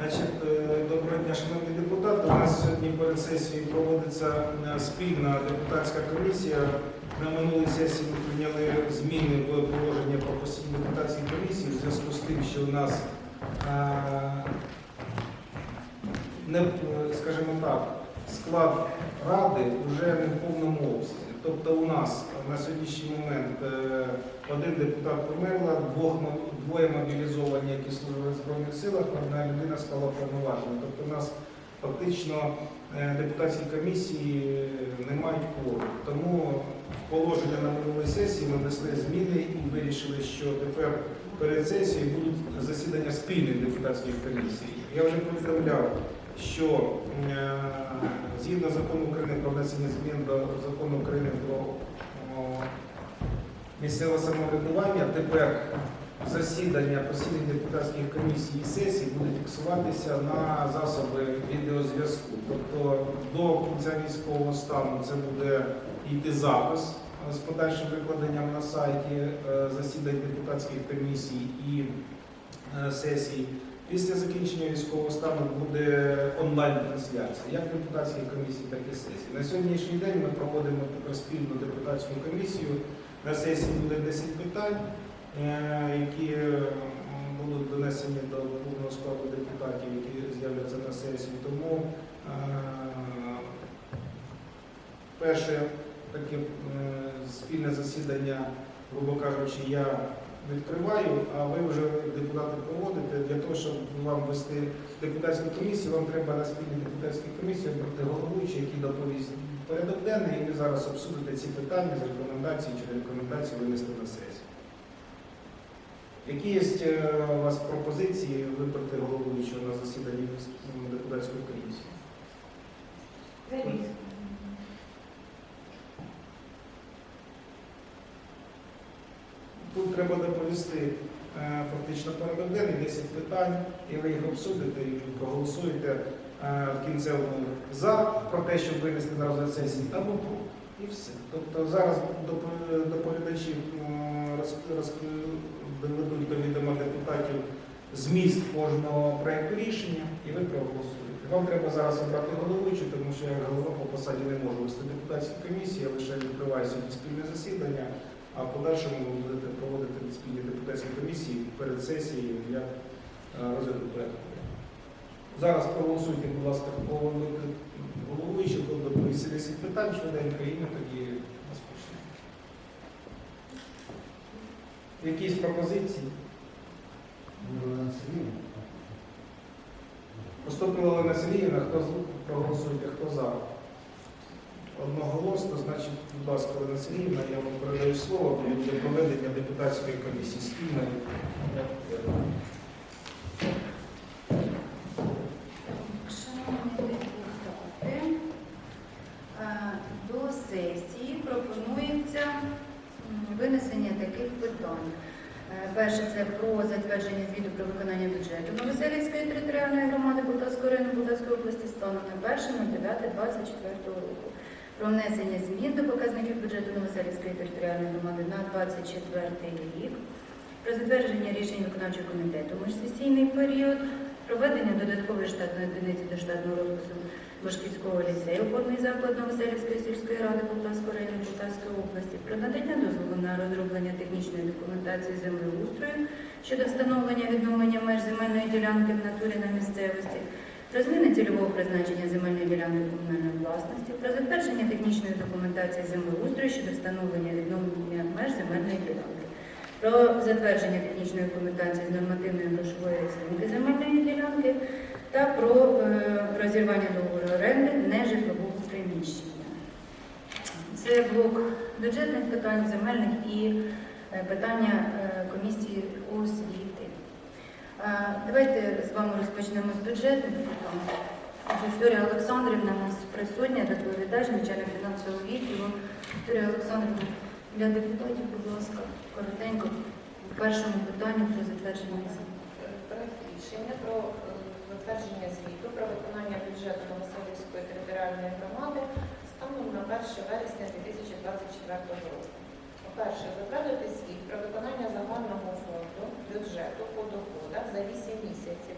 Значить, е, доброго дня, шановні депутати. У нас сьогодні перед сесією проводиться е, спільна депутатська комісія. На минулій сесії ми прийняли зміни в положення про постійні депутатські комісії в зв'язку з тим, що у нас е, не, скажімо так, склад ради вже не в повному обсязі. Тобто у нас на сьогоднішній момент один депутат померла, двох, двоє мобілізовані, які служили в Збройних силах, одна людина стала повноважена. Тобто у нас фактично е, депутатські комісії не мають кворуму. Тому в положення на минулій сесії ми внесли зміни і вирішили, що тепер перед сесією будуть засідання спільних депутатських комісій. Я вже повідомляв, що е, згідно закону України про внесення змін до закону України місцеве самоврядування, тепер засідання постійних депутатських комісій і сесій буде фіксуватися на засоби відеозв'язку. Тобто до кінця військового стану це буде йти запис з подальшим викладенням на сайті е, засідань депутатських комісій і е, сесій. Після закінчення військового стану буде онлайн-трансляція, як депутатських комісій, так і сесій. На сьогоднішній день ми проводимо спільну депутатську комісію. На сесії буде 10 питань, е, які будуть донесені до повного складу депутатів, які з'являться на сесії. Тому е, перше таке е, спільне засідання, грубо кажучи, я відкриваю, а ви вже депутати проводите. Для того, щоб вам вести депутатську комісію, вам треба на спільній депутатській комісії обрати головуючий, який доповість порядок денний, і ви зараз обсудите ці питання з рекомендації чи рекомендації винести на сесію. Які є е, у вас пропозиції вибрати головуючого на засіданні депутатської комісії? Тут треба доповісти е, фактично порядок денний, 10 питань, і ви їх обсудите і проголосуєте в кінцевому за про те, щоб винести на розгляд сесії, або. І все. Тобто зараз доп- доповідачі доведуть до відома депутатів зміст кожного проєкту рішення, і ви проголосуєте. Вам треба зараз обрати головуючу, тому що я голова по посаді не можу вести депутатські комісії, я лише відкриваю сьогодні спільне засідання. А в подальшому ви будете проводити спільні депутатські комісії перед сесією для е, розгляду порядку. Зараз проголосуйте, будь ласка, по головуючому, хто доповісти 10 питань, і ми тоді розпочнемо. Якісь пропозиції? Поступила Олена Сергіївна, хто проголосуйте, хто за? Одноголосно, значить, будь ласка, Олена Сергіївна, я вам передаю слово для проведення депутатської комісії спільної. Шановні депутати, е, до сесії пропонується м, винесення таких питань. Е, Перше це про затвердження звіту про виконання бюджету Новоселівської територіальної громади Полтавського району Полтавської області станом на 1.09.24 року. Про внесення змін до показників бюджету Новоселівської територіальної громади на 24 рік. Про затвердження рішень виконавчого комітету міжсесійний період, проведення додаткової штатної одиниці до штатного розпису Башківського ліцею, опорний заклад Новоселівської сільської ради Полтавського району Полтавської області, про надання дозволу на розроблення технічної документації землеустрою щодо встановлення відновлення меж земельної ділянки в натурі на місцевості, про зміни цільового призначення земельної ділянки комунальної власності, про затвердження технічної документації землеустрою щодо встановлення відновлення меж земельної ділянки. Про затвердження технічної документації з нормативної грошової оцінки земельної ділянки та про е, розірвання договору оренди нежитлового приміщення. Це блок бюджетних питань, земельних і е, питання е, комісії освіти. Давайте з вами розпочнемо з бюджетних питань. Вікторія Олександрівна у нас присутня, доповідач, начальник фінансового відділу. Вікторія Олександрівна, для депутатів, будь ласка, коротенько, в першому питанні про затвердження рішення про затвердження звіту про виконання бюджету Новоселівської територіальної громади станом на 1 вересня 2024 року. По-перше, затвердити звіт про виконання загального фонду бюджету по доходах за 8 місяців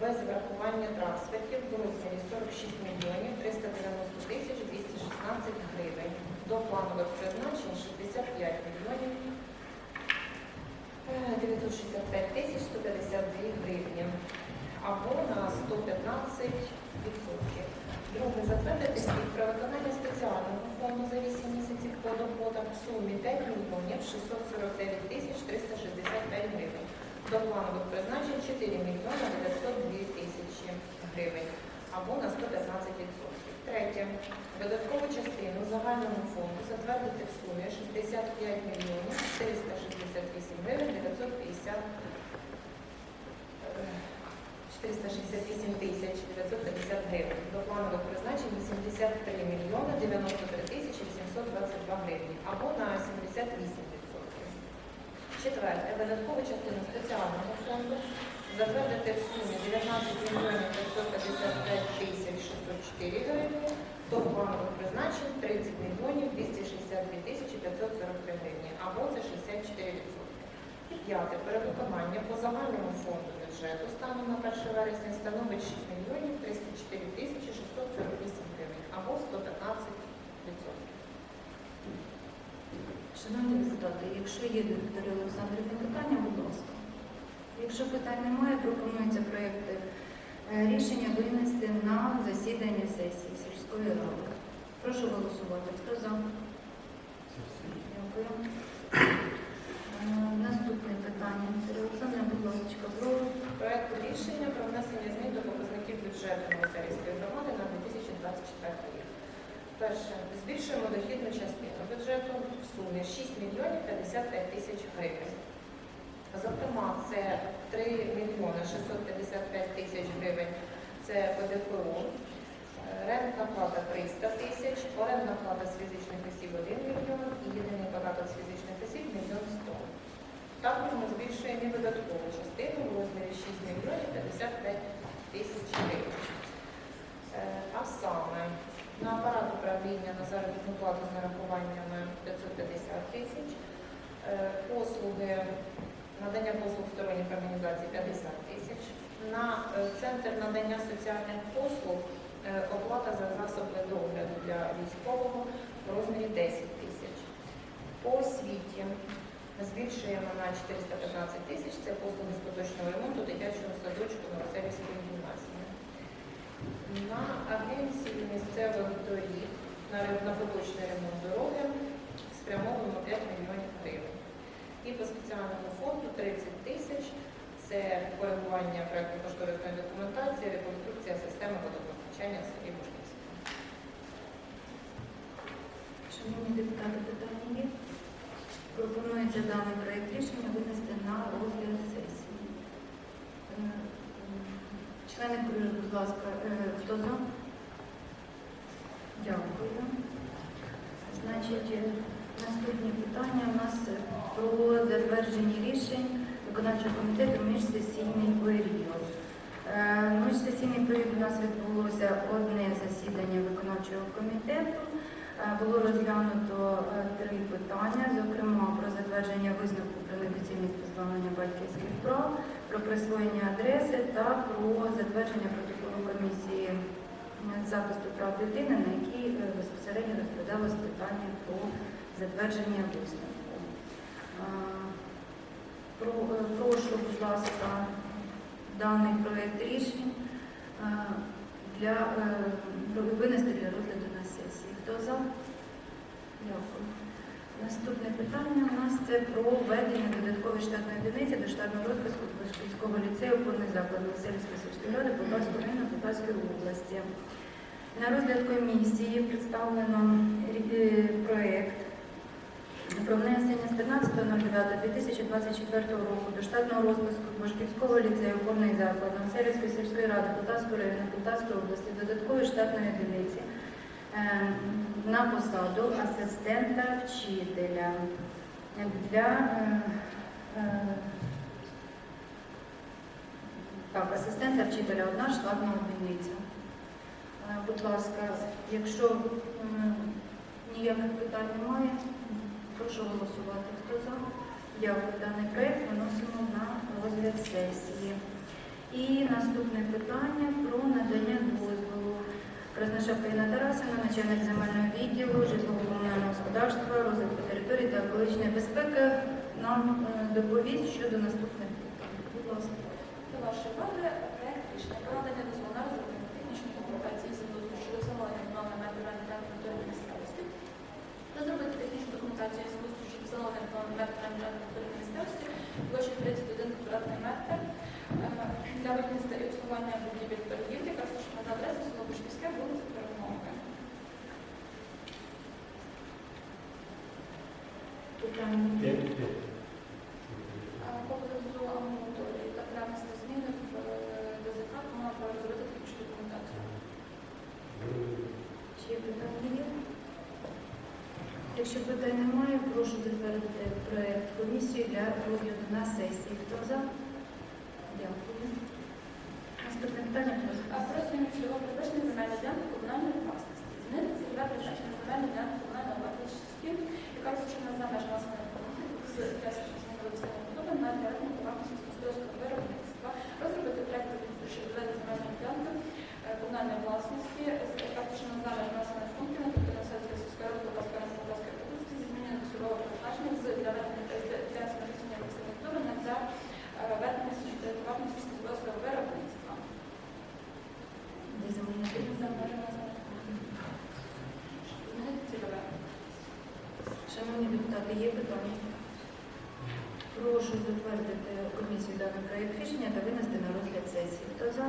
без врахування трансфертів в розмірі 46 мільйонів 390 тисяч 216 гривень. До планових призначень 65 мільйонів е, 965 тисяч 152 гривні або на 115 відсотків. Друге, затвердити звіт про виконання спеціального фонду за 8 місяців по доходах в сумі 5 мільйонів 649 тисяч 365 гривень. До планових призначень 4 мільйони 902 тисячі гривень або на 115 відсотків. Третє. Видаткову частину загальному фонду затвердити в сумі 65 мільйонів 468 гривень 950 е, 468 тисяч 950 гривень. До планових призначень 83 мільйони 93 тисячі 722 гривні або на 78 відсотків. Четверте. Видаткову частину спеціального фонду затвердити в сумі 19 мільйонів 555 тисяч 604 гривні. До планових призначень 30 мільйонів 262 тисячі 543 гривні або це 64 відсотки. І п'яте. Перевиконання по загальному фонду бюджету станом на 1 вересня становить 6 мільйонів 304 тисячі 648 гривень або 115 відсотків. Шановні депутати, якщо є до Вікторії Олександрівни питання, будь ласка. Якщо питань немає, пропонується проєкт е, рішення винести на засідання сесії сільської ради. Прошу голосувати. Хто за? Дякую. Е, Наступне питання. Олександрівна, будь ласка, про Проект рішення про внесення змін до показників бюджету Новоселівської громади на 2024 рік. Перше. Збільшуємо дохідну частину бюджету в сумі 6 мільйонів 55 тисяч гривень. Зокрема, це 3 мільйони 655 тисяч гривень – це ПДФО, рентна плата 300 тисяч, орендна плата з фізичних осіб 1 мільйон і єдиний податок з фізичних осіб – мільйон 100. Також ми збільшуємо і видаткову частину в розмірі 6 мільйонів 55 тисяч гривень. Е, А саме на апарат управління на заробітну плату з нарахуваннями 550 тисяч, е, послуги, надання послуг сторонніх організацій 50 тисяч, на е, центр надання соціальних послуг оплата за засоби догляду для військового в розмірі 10 тисяч. По освіті збільшуємо на 415 тисяч, це послуги з поточного ремонту дитячого садочку Новоселівської гімназії. На агенцію місцевих доріг на, поточний ремонт дороги спрямовуємо 5 мільйонів гривень. І по спеціальному фонду 30 тисяч це коригування проєктно-кошторисної документації, реконструкція системи водопостачання в селі Бушківське. Шановні депутати, питання є? Пропонується даний проєкт рішення винести на розгляд сесії. Е, Члени курю, будь ласка, е, хто за? Дякую. Значить, е, наступні питання у нас про затвердження рішень виконавчого комітету міжсесійний період. Міжсесійний період у нас відбулося одне засідання виконавчого комітету. Е, Було розглянуто е, три питання, зокрема про затвердження висновку про недоцільність позбавлення батьківських прав, про присвоєння адреси та про затвердження протоколу комісії е, захисту прав дитини, на якій безпосередньо розглядалось питання про затвердження висновку. Про- Прошу, будь ласка, даний проєкт рішень для винести для розгляду. Хто за? Дякую. Наступне питання у нас це про введення додаткової штатної одиниці до штатного розписку Башківського ліцею опорний заклад Васильівської сільської ради Полтавського району Полтавської області. На розгляд комісії представлено е, проєкт про внесення з 15.09.2024 року до штатного розписку Башківського ліцею опорний заклад Васильівської сільської ради Полтавського району Полтавської області додаткової штатної одиниці на посаду асистента вчителя для е, е, так, асистента вчителя одна штатна одиниця. Е, Будь ласка, якщо ніяких питань немає, прошу голосувати. Хто за? Дякую. Даний проєкт виносимо на розгляд сесії. І наступне питання про надання. Красношапка Інна Тарасина, начальник земельного відділу, житлово-комунального господарства, розвитку території та екологічної безпеки нам е, доповість щодо наступних питань. Будь ласка. До вашої уваги проект рішення про надання дозволу на розроблення технічної документації землеустрою щодо встановлення відновлення матеріальної ділянки на території місцевості. Розробити технічну документацію землеустрою щодо встановлення відновлення матеріальної ділянки на території місцевості площею 31 квадратний метр е, для будівництва і обслуговування будівель торгівлі, яка за адресою село Бушківське, вулиця Перемоги. Питання. А По поблизу амбулаторії та внести зміни в е, ДЗК, тому нам розробити технічну документацію. Чи є питання? Якщо питань немає, прошу затвердити проект комісії для розгляду на сесії. Хто за? Дякую. Наступне питання. А просто не цільового призначення земельної ділянки комунальної власності. Змінити цільове призначення земельної ділянки комунальної власності, яка розташована за межами населених пунктів з на ділянку власності господарського виробництва. Розробити землі щодо земельної ділянки комунальної власності, з- яка розташована за межами населених пунктів на території населеної сільської ради Полтавської Республіканської області зі зміненням цільового призначення з для ведення для- для змінення виписання подоби на для е, ведення сільського приватного сільськогосподарського виробництва. Де замінити? За межами населених пунктів. Змінити цільове. Шановні депутати, є питання? Прошу затвердити комісію даний проект рішення та винести на розгляд сесії. Хто за?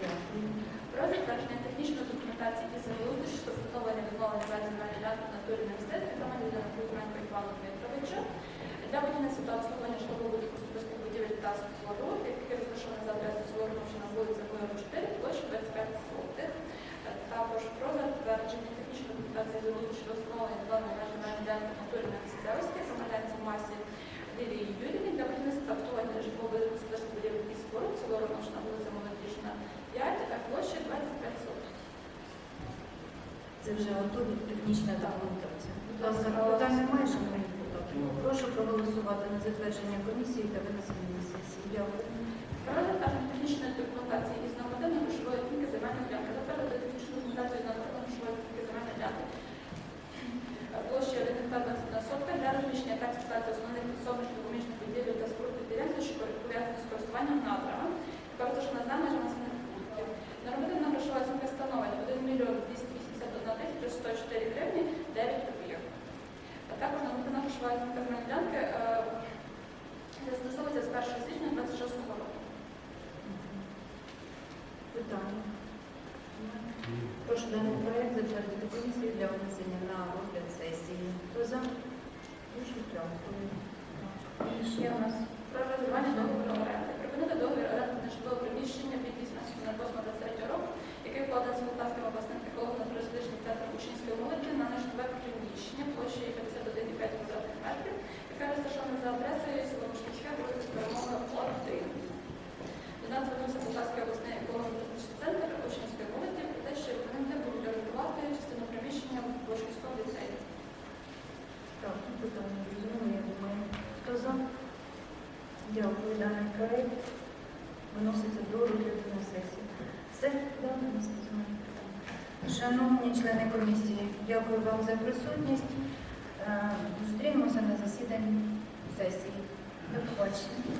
Дякую. Про затвердження технічної документації і землеустрою щодо встановлення відновлення прав на ділянки в натурі на мистецтві громадянина Кузьменко Івану Дмитровича для будівництва та обслуговування житлових господарських будівель та споруд, які розташовані за адресою Соломов, що на вулиця Воєнна 4, площа 25 сотих. Також про затвердження технічної документації землеустрою щодо встановлення відновлення прав земельної ділянки в натурі на місцевості громадянці масі Лілії Юріни для будівництва та обслуговування житлових господарських будівель і споруд, село Громщина, вулиця Молодіжна, 5, а площа 25 сотих. Це вже готові технічна документація. Будь ласка, питань немає, шановні депутати? Прошу проголосувати на затвердження комісії та винесення на сесії. Дякую. Про затвердження технічної документації із нормативно-грошової оцінки земельної ділянки. Затвердити технічну документацію з нормативно-грошової оцінки земельної ділянки площі 1 гектар 21 сотка для розміщення та експлуатації основних підсобних допоміжних будівель та споруд підприємства, що пов'язані з користуванням надрами, яка розташована за межами населених пунктів. Нормативно-грошова оцінка становить 1 мільйон 281 тисяча 104 гривні 9 копійок. А Також нормативно-грошова оцінка земельної ділянки е, застосовується з 1 січня 26 року. Питання. Прошу даний проект затвердити комісію для внесення на розгляд сесії. Хто за? Дуже дякую. Ще у нас Про розірвання договору оренди. Припинити договір оренди на житлове приміщення від 18.08.23 року, який вкладається з Полтавським обласним еколого-туристичним центром учнівської молоді на нежитлове приміщення площею 51,5 квадратних метрів, яка розташована за адресою село Мушківське, вулиця Перемога 1. До нас звернувся Полтавський обласний еколого-туристичний центр учнівської молоді про те, що вони не будуть орендувати частину приміщення в Бошківському ліцеї. так, ну, питання зрозуміло, я думаю. Хто за? Дякую. Даний проект виноситься до розгляду на сесію. Все, да, наступне питання. Шановні члени комісії, дякую вам за присутність. Е, Зустрінемося на засіданні сесії. До побачення.